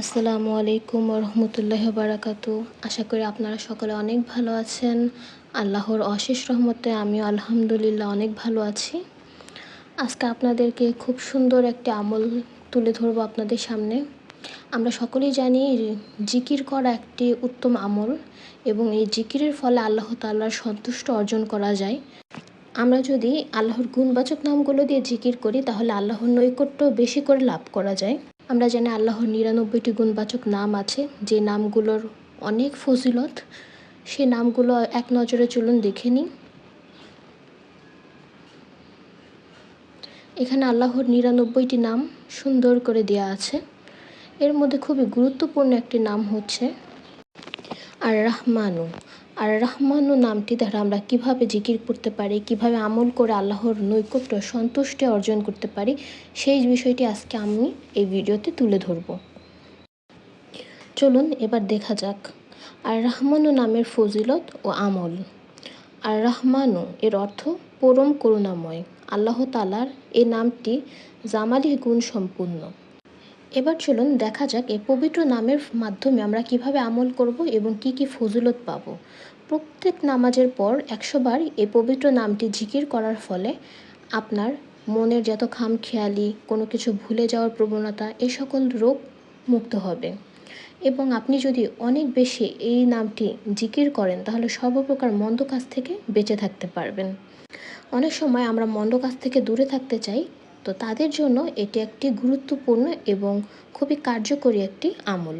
আসসালামু আলাইকুম রহমতুল্লাহ বারাকাতু আশা করি আপনারা সকলে অনেক ভালো আছেন। আল্লাহর অশেষ রহমতে আমিও আলহামদুলিল্লাহ অনেক ভালো আছি। আজকে আপনাদেরকে খুব সুন্দর একটি আমল তুলে ধরবো আপনাদের সামনে। আমরা সকলেই জানি জিকির করা একটি উত্তম আমল এবং এই জিকিরের ফলে আল্লাহ তাল্লার সন্তুষ্ট অর্জন করা যায়। আমরা যদি আল্লাহর গুণবাচক নামগুলো দিয়ে জিকির করি তাহলে আল্লাহর নৈকট্য বেশি করে লাভ করা যায়। আমরা জানি আল্লাহর নিরানব্বইটি গুণবাচক নাম আছে। যে নামগুলোর অনেক ফজিলত, সে নামগুলো এক নজরে চলুন দেখে নিই। এখানে আল্লাহর নিরানব্বইটি নাম সুন্দর করে দেয়া আছে। এর মধ্যে খুবই গুরুত্বপূর্ণ একটি নাম হচ্ছে আর রাহমানু আর রাহমানু নামটি দ্বারা আমরা কীভাবে জিকির করতে পারি, কীভাবে আমল করে আল্লাহর নৈকট্য, সন্তুষ্টি অর্জন করতে পারি, সেই বিষয়টি আজকে আমি এই ভিডিওতে তুলে ধরব। চলুন এবার দেখা যাক। আর রাহমানু নামের ফজিলত ও আমল। আর রাহমানু এর অর্থ পরম করুণাময়। আল্লাহ তালার এই নামটি জামালি গুণ সম্পূর্ণ। এবার চলুন দেখা যাক এই পবিত্র নামের মাধ্যমে আমরা কীভাবে আমল করব এবং কি কি ফজিলত পাব। প্রত্যেক নামাজের পর একশোবার এই পবিত্র নামটি জিকির করার ফলে আপনার মনের যত খাম খেয়ালি কোনো কিছু ভুলে যাওয়ার প্রবণতা, এই সকল রোগ মুক্ত হবে। এবং আপনি যদি অনেক বেশি এই নামটি জিকির করেন, তাহলে সর্বপ্রকার মন্দ কাজ থেকে বেঁচে থাকতে পারবেন। অনেক সময় আমরা মন্দ কাজ থেকে দূরে থাকতে চাই তো তাদের জন্য এটি একটি গুরুত্বপূর্ণ এবং খুবই কার্যকরী একটি আমল।